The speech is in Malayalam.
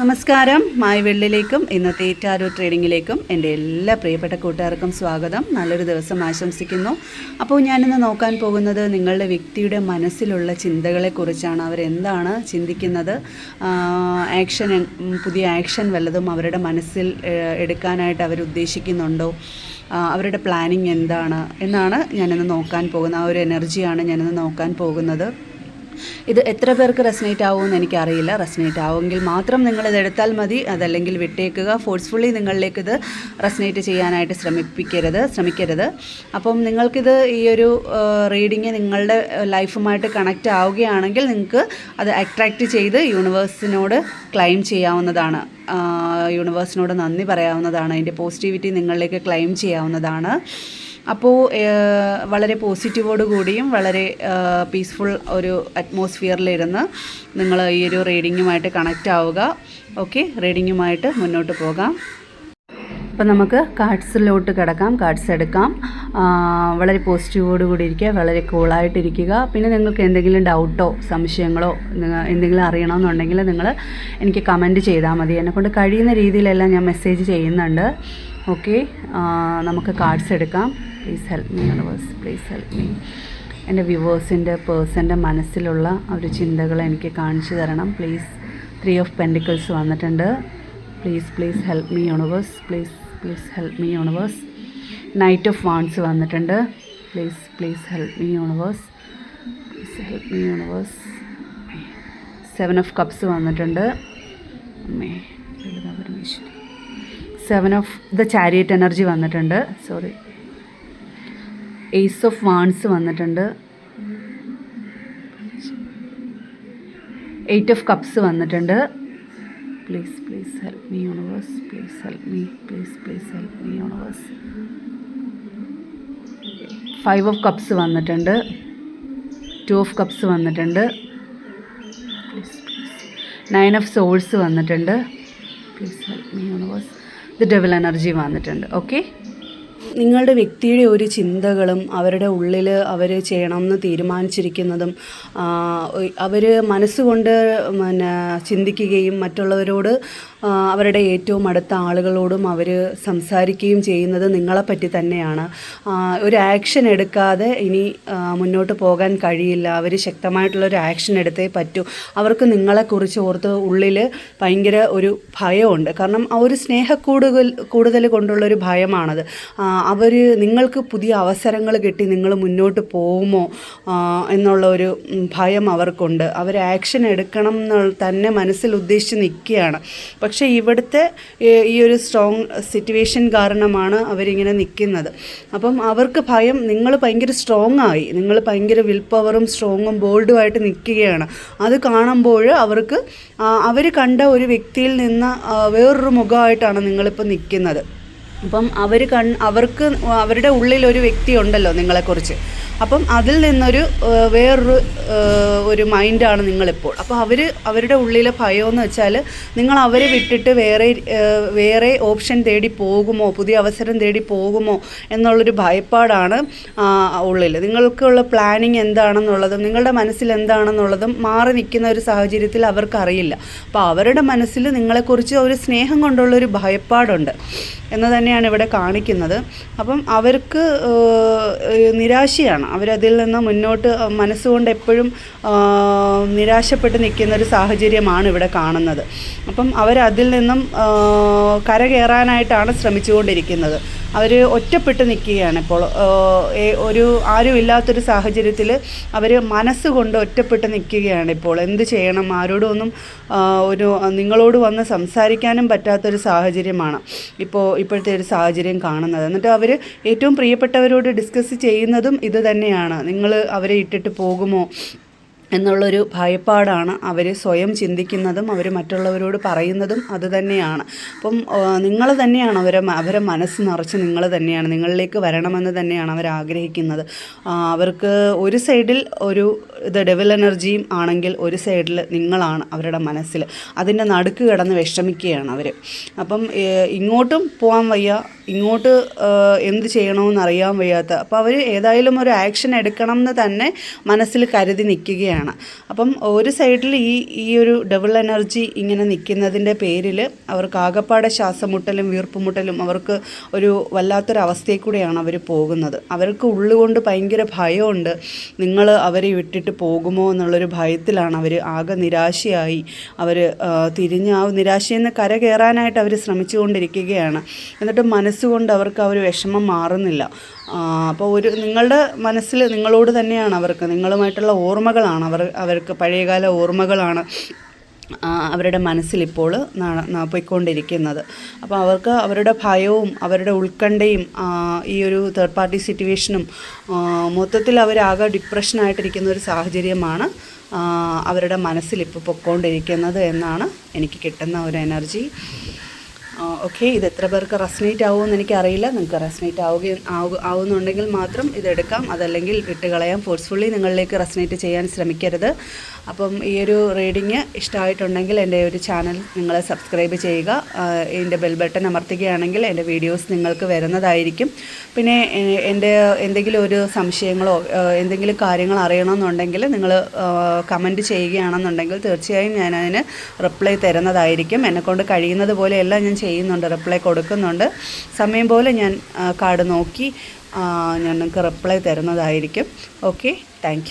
നമസ്കാരം. മായവെള്ളിലേക്കും ഇന്നത്തെ ടാരോ ട്രേഡിങ്ങിലേക്കും എന്റെ എല്ലാ പ്രിയപ്പെട്ട കൂട്ടുകാർക്കും സ്വാഗതം. നല്ലൊരു ദിവസം ആശംസിക്കുന്നു. അപ്പോൾ ഞാനിന്ന് നോക്കാൻ പോകുന്നത് നിങ്ങളുടെ വ്യക്തിയുടെ മനസ്സിലുള്ള ചിന്തകളെക്കുറിച്ചാണ്. അവരെന്താണ് ചിന്തിക്കുന്നത്? ആക്ഷൻ പുതിയ ആക്ഷൻ വല്ലതും അവരുടെ മനസ്സിൽ എടുക്കാനായിട്ട് അവർ ഉദ്ദേശിക്കുന്നുണ്ടോ അവരുടെ പ്ലാനിങ് എന്താണ്? എന്നാണ് ഞാനിന്ന് നോക്കാൻ പോകുന്നത്. ആ ഒരു എനർജിയാണ് ഞാനിന്ന് നോക്കാൻ പോകുന്നത്. ഇത് എത്ര പേർക്ക് റെസനേറ്റ് ആവുമെന്ന് എനിക്കറിയില്ല. റെസനേറ്റ് ആവുമെങ്കിൽ മാത്രം നിങ്ങൾ ഇത് എടുത്താൽ മതി. അതല്ലെങ്കിൽ വിട്ടേക്കുക. ഫോഴ്സ്ഫുള്ളി നിങ്ങളിലേക്ക് ഇത് റെസനേറ്റ് ചെയ്യാനായിട്ട് ശ്രമിപ്പിക്കരുത്. ശ്രമിക്കരുത്. അപ്പം നിങ്ങൾക്കിത് ഈ ഒരു റീഡിങ് നിങ്ങളുടെ ലൈഫുമായിട്ട് കണക്റ്റ് ആവുകയാണെങ്കിൽ നിങ്ങൾക്ക് അത് അട്രാക്റ്റ് ചെയ്ത് യൂണിവേഴ്സിനോട് ക്ലെയിം ചെയ്യാവുന്നതാണ്. യൂണിവേഴ്സിനോട് നന്ദി പറയാവുന്നതാണ്. അതിന്റെ പോസിറ്റിവിറ്റി നിങ്ങളിലേക്ക് ക്ലെയിം ചെയ്യാവുന്നതാണ്. അപ്പോൾ വളരെ പോസിറ്റീവോട് കൂടിയും വളരെ പീസ്ഫുൾ ഒരു അറ്റ്മോസ്ഫിയറിലിരുന്ന് നിങ്ങൾ ഈ ഒരു റീഡിങ്ങുമായിട്ട് കണക്റ്റ് ആവുക. ഓക്കെ റീഡിങ്ങുമായിട്ട് മുന്നോട്ട് പോകാം. അപ്പം നമുക്ക് കാർഡ്സിലോട്ട് കിടക്കാം. കാർഡ്സ് എടുക്കാം. വളരെ പോസിറ്റീവോട് കൂടി ഇരിക്കുക വളരെ കൂളായിട്ടിരിക്കുക പിന്നെ നിങ്ങൾക്ക് എന്തെങ്കിലും ഡൗട്ടോ സംശയങ്ങളോ എന്തെങ്കിലും അറിയണമെന്നുണ്ടെങ്കിൽ നിങ്ങൾ എനിക്ക് കമന്റ് ചെയ്താൽ മതി. എന്നെക്കൊണ്ട് കഴിയുന്ന രീതിയിലെല്ലാം ഞാൻ മെസ്സേജ് ചെയ്യുന്നുണ്ട്. ഓക്കെ നമുക്ക് കാർഡ്സ് എടുക്കാം. Please help me universe please help me എന്റെ വ്യൂവേഴ്സിന്റെ പേഴ്സന്റെ മനസ്സിലുള്ള ഒരു ചിന്തകൾ എനിക്ക് കാണിച്ചു തരണം. പ്ലീസ് ത്രീ ഓഫ് പെൻഡിക്കിൾസ് വന്നിട്ടുണ്ട്. Please please help me universe please please help me universe knight of wands വന്നിട്ടുണ്ട്. Please please help me universe please help me universe seven of cups വന്നിട്ടുണ്ട്. Seven of the chariot energy വന്നിട്ടുണ്ട്. സോറി ഏസ് ഓഫ് വാൺസ് വന്നിട്ടുണ്ട്. എയ്റ്റ് ഓഫ് കപ്സ് വന്നിട്ടുണ്ട്. Please please help me universe please help me please please help me universe five of cups വന്നിട്ടുണ്ട്. ടു ഓഫ് കപ്സ് വന്നിട്ടുണ്ട്. നയൻ ഓഫ് സോൾസ് വന്നിട്ടുണ്ട്. Please help me universe the devil energy വന്നിട്ടുണ്ട്. ഓക്കെ നിങ്ങളുടെ വ്യക്തിയുടെ ഒരു ചിന്തകളും അവരുടെ ഉള്ളിൽ അവർ ചെയ്യണമെന്ന് തീരുമാനിച്ചിരിക്കുന്നതും അവർ മനസ്സുകൊണ്ട് പിന്നെ ചിന്തിക്കുകയും മറ്റുള്ളവരോട് അവരുടെ ഏറ്റവും അടുത്ത ആളുകളോടും അവർ സംസാരിക്കുകയും ചെയ്യുന്നത് നിങ്ങളെപ്പറ്റി തന്നെയാണ്. ഒരു ആക്ഷൻ എടുക്കാതെ ഇനി മുന്നോട്ട് പോകാൻ കഴിയില്ല. അവർ ശക്തമായിട്ടുള്ള ഒരു ആക്ഷൻ എടുത്തേ പറ്റൂ. അവർക്ക് നിങ്ങളെക്കുറിച്ച് ഓർത്ത് ഉള്ളിൽ ഭയങ്കര ഒരു ഭയമുണ്ട്. കാരണം ആ ഒരു സ്നേഹക്കൂടുതൽ കൂടുതൽ കൊണ്ടുള്ളൊരു ഭയമാണത്. അവർ നിങ്ങൾക്ക് പുതിയ അവസരങ്ങൾ കിട്ടി നിങ്ങൾ മുന്നോട്ട് പോകുമോ എന്നുള്ള ഒരു ഭയം അവർക്കുണ്ട്. അവർ ആക്ഷൻ എടുക്കണം എന്നുള്ള തന്നെ മനസ്സിൽ ഉദ്ദേശിച്ച് നിൽക്കുകയാണ്. പക്ഷേ ഇവിടുത്തെ ഈ ഒരു സ്ട്രോങ് സിറ്റുവേഷൻ കാരണമാണ് അവരിങ്ങനെ നിൽക്കുന്നത്. അപ്പം അവർക്ക് ഭയം നിങ്ങൾ ഭയങ്കര സ്ട്രോങ് ആയി. നിങ്ങൾ ഭയങ്കര വിൽ പവറും സ്ട്രോങ്ങും ബോൾഡുമായിട്ട് നിൽക്കുകയാണ്. അത് കാണുമ്പോൾ അവർക്ക് അവർ കണ്ട ഒരു വ്യക്തിയിൽ നിന്ന് വേറൊരു മുഖമായിട്ടാണ് നിങ്ങളിപ്പോൾ നിൽക്കുന്നത്. അപ്പം അവർ കൺ അവർക്ക് അവരുടെ ഉള്ളിലൊരു ഒരു വ്യക്തി ഉണ്ടല്ലോ നിങ്ങളെക്കുറിച്ച്. അപ്പം അതിൽ നിന്നൊരു വേറൊരു ഒരു മൈൻഡാണ് നിങ്ങളിപ്പോൾ. അപ്പോൾ അവർ അവരുടെ ഉള്ളിലെ ഭയമെന്ന് വെച്ചാൽ നിങ്ങൾ അവരെ വിട്ടിട്ട് വേറെ വേറെ ഓപ്ഷൻ തേടി പോകുമോ പുതിയ അവസരം തേടി പോകുമോ എന്നുള്ളൊരു ഭയപ്പാടാണ് ഉള്ളിൽ. നിങ്ങൾക്കുള്ള പ്ലാനിങ് എന്താണെന്നുള്ളതും നിങ്ങളുടെ മനസ്സിൽ എന്താണെന്നുള്ളതും മാറി നിൽക്കുന്ന ഒരു സാഹചര്യത്തിൽ അവർക്കറിയില്ല. അപ്പോൾ അവരുടെ മനസ്സിൽ നിങ്ങളെക്കുറിച്ച് ഒരു സ്നേഹം കൊണ്ടുള്ളൊരു ഭയപ്പാടുണ്ട്. എന്ന് തന്നെയാണ് ഇവിടെ കാണിക്കുന്നത്. അപ്പം അവർക്ക് നിരാശയാണ്. അവരതിൽ നിന്ന് മുന്നോട്ട് മനസ്സുകൊണ്ട് എപ്പോഴും നിരാശപ്പെട്ട് നിൽക്കുന്ന ഒരു സാഹചര്യമാണ് ഇവിടെ കാണുന്നത്. അപ്പം അവരതിൽ നിന്നും കരകയറാനായിട്ടാണ് ശ്രമിച്ചുകൊണ്ടിരിക്കുന്നത്. അവർ ഒറ്റപ്പെട്ട് നിൽക്കുകയാണ് ഇപ്പോൾ ഒരു ആരുമില്ലാത്തൊരു സാഹചര്യത്തിൽ അവർ മനസ്സുകൊണ്ട് ഒറ്റപ്പെട്ട് നിൽക്കുകയാണ് ഇപ്പോൾ. എന്ത് ചെയ്യണം? ആരോടൊന്നും ഒരു നിങ്ങളോട് വന്ന് സംസാരിക്കാനും പറ്റാത്തൊരു സാഹചര്യമാണ് ഇപ്പോൾ ഇപ്പോഴത്തെ ഒരു സാഹചര്യം കാണുന്നത്. എന്നിട്ട് അവർ ഏറ്റവും പ്രിയപ്പെട്ടവരോട് ഡിസ്കസ് ചെയ്യുന്നതും ഇത് തന്നെയാണ്. നിങ്ങൾ അവരെ ഇട്ടിട്ട് പോകുമോ? എന്നുള്ളൊരു ഭയപ്പാടാണ് അവർ സ്വയം ചിന്തിക്കുന്നതും അവർ മറ്റുള്ളവരോട് പറയുന്നതും അത് തന്നെയാണ്. അപ്പം നിങ്ങൾ തന്നെയാണ് അവരെ അവരെ മനസ്സ് നിറച്ച് നിങ്ങൾ തന്നെയാണ്. നിങ്ങളിലേക്ക് വരണമെന്ന് തന്നെയാണ് അവർ ആഗ്രഹിക്കുന്നത്. അവർക്ക് ഒരു സൈഡിൽ ഒരു ഇത് ഡെവൽ എനർജിയും ആണെങ്കിൽ ഒരു സൈഡിൽ നിങ്ങളാണ് അവരുടെ മനസ്സിൽ അതിന്റെ നടുക്ക് കിടന്ന് വിഷമിക്കുകയാണ് അവർ അപ്പം ഇങ്ങോട്ടും പോകാൻ വയ്യ. ഇങ്ങോട്ട് എന്ത് ചെയ്യണമെന്ന് അറിയാൻ വയ്യാത്ത. അപ്പോൾ അവർ ഏതായാലും ഒരു ആക്ഷൻ എടുക്കണം എന്ന് തന്നെ മനസ്സിൽ കരുതി നിൽക്കുകയാണ്. ഇരിക്കുകയാണ് അപ്പം ഒരു സൈഡിൽ ഈ ഈ ഒരു ഡബിൾ എനർജി ഇങ്ങനെ നിൽക്കുന്നതിന്റെ പേരിൽ അവർക്ക് ആകപ്പാടെ ശ്വാസമുട്ടലും വീർപ്പുമുട്ടലും അവർക്ക് ഒരു വല്ലാത്തൊരവസ്ഥയിൽ കൂടെയാണ് അവർ പോകുന്നത്. അവർക്ക് ഉള്ളുകൊണ്ട് ഭയങ്കര ഭയമുണ്ട്. നിങ്ങൾ അവരെ വിട്ടിട്ട് പോകുമോ എന്നുള്ളൊരു ഭയത്തിലാണ് അവർ ആകെ നിരാശയായി. അവർ തിരിഞ്ഞ് ആ നിരാശയിൽ നിന്ന് കര കയറാനായിട്ട് അവർ ശ്രമിച്ചുകൊണ്ടിരിക്കുകയാണ്. എന്നിട്ട് മനസ്സുകൊണ്ട് അവർക്ക് ആ ഒരു വിഷമം മാറുന്നില്ല. അപ്പോൾ ഒരു നിങ്ങളുടെ മനസ്സിൽ നിങ്ങളോട് തന്നെയാണ് അവർക്ക് നിങ്ങളുമായിട്ടുള്ള ഓർമ്മകളാണ് അവർ അവർക്ക് പഴയകാല ഓർമ്മകളാണ് അവരുടെ മനസ്സിലിപ്പോൾ പോയിക്കൊണ്ടിരിക്കുന്നത് അപ്പോൾ അവർക്ക് അവരുടെ ഭയവും അവരുടെ ഉത്കണ്ഠയും ഈ ഒരു തേർഡ് പാർട്ടി സിറ്റുവേഷനും മൊത്തത്തിൽ അവരാകെ ഡിപ്രഷനായിട്ടിരിക്കുന്ന ഒരു സാഹചര്യമാണ് അവരുടെ മനസ്സിലിപ്പോൾ പൊയ്ക്കൊണ്ടിരിക്കുന്നത് എന്നാണ് എനിക്ക് കിട്ടുന്ന ഒരു എനർജി ഓക്കെ ഇത് എത്ര പേർക്ക് റെസ്നേറ്റ് ആവുമെന്ന് എനിക്ക് അറിയില്ല നിങ്ങൾക്ക് റെസ്നേറ്റ് ആവുകയും ആവു ആവുന്നുണ്ടെങ്കിൽ മാത്രം ഇതെടുക്കാം. അതല്ലെങ്കിൽ വിട്ടുകളയാം. ഫോഴ്സ്ഫുള്ളി നിങ്ങളിലേക്ക് റെസ്നേറ്റ് ചെയ്യാൻ ശ്രമിക്കരുത്. അപ്പം ഈ ഒരു റീഡിങ് ഇഷ്ടമായിട്ടുണ്ടെങ്കിൽ എന്റെ ഒരു ചാനൽ നിങ്ങൾ സബ്സ്ക്രൈബ് ചെയ്യുക. ഇതിന്റെ ബെൽ ബട്ടൺ അമർത്തുകയാണെങ്കിൽ എന്റെ വീഡിയോസ് നിങ്ങൾക്ക് വരുന്നതായിരിക്കും. പിന്നെ എന്റെ എന്തെങ്കിലും ഒരു സംശയങ്ങളോ എന്തെങ്കിലും കാര്യങ്ങൾ അറിയണമെന്നുണ്ടെങ്കിൽ നിങ്ങൾ കമന്റ് ചെയ്യുകയാണെന്നുണ്ടെങ്കിൽ തീർച്ചയായും ഞാനതിന് റിപ്ലൈ തരുന്നതായിരിക്കും. എന്നെക്കൊണ്ട് കഴിയുന്നത് പോലെയെല്ലാം ഞാൻ ചെയ്യുന്നുണ്ട് റിപ്ലൈ കൊടുക്കുന്നുണ്ട്. സമയം പോലെ ഞാൻ കാർഡ് നോക്കി ഞങ്ങൾക്ക് റിപ്ലൈ തരുന്നതായിരിക്കും. Okay thank